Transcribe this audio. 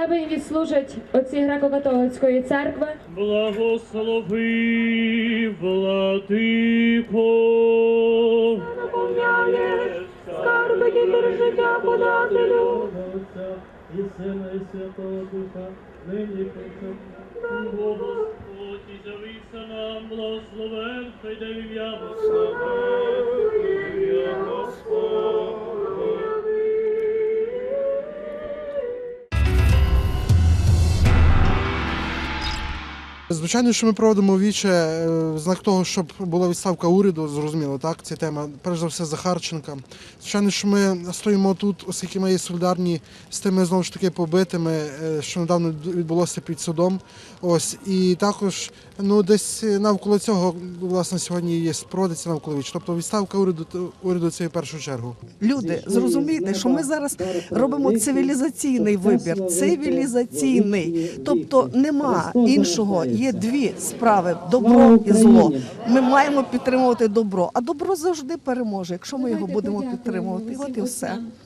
молебень відслужать отці греко-католицької церкви. Благослови, владико. Наповняєш скарби дітей життя подателю. І Сина, і Святого Духа, нині. Господь, і з'явився нам, благословен, хай де в ім'я Господь. Звичайно, що ми проводимо віче е, в знак того, щоб була відставка уряду, зрозуміло, так, ця тема, перш за все, Захарченка. Звичайно, що ми стоїмо тут, оскільки ми є солідарні з тими знову ж таки побитими, е, що недавно відбулося під судом. Ось і також ну десь навколо цього власне сьогодні є проводиться навколо віч. Тобто відставка уряду уряду це в першу чергу. Люди, зрозумійте, що ми зараз робимо цивілізаційний вибір. Цивілізаційний, тобто нема іншого. Є дві справи: добро і зло. Ми маємо підтримувати добро, а добро завжди переможе, якщо ми його будемо підтримувати. От і все.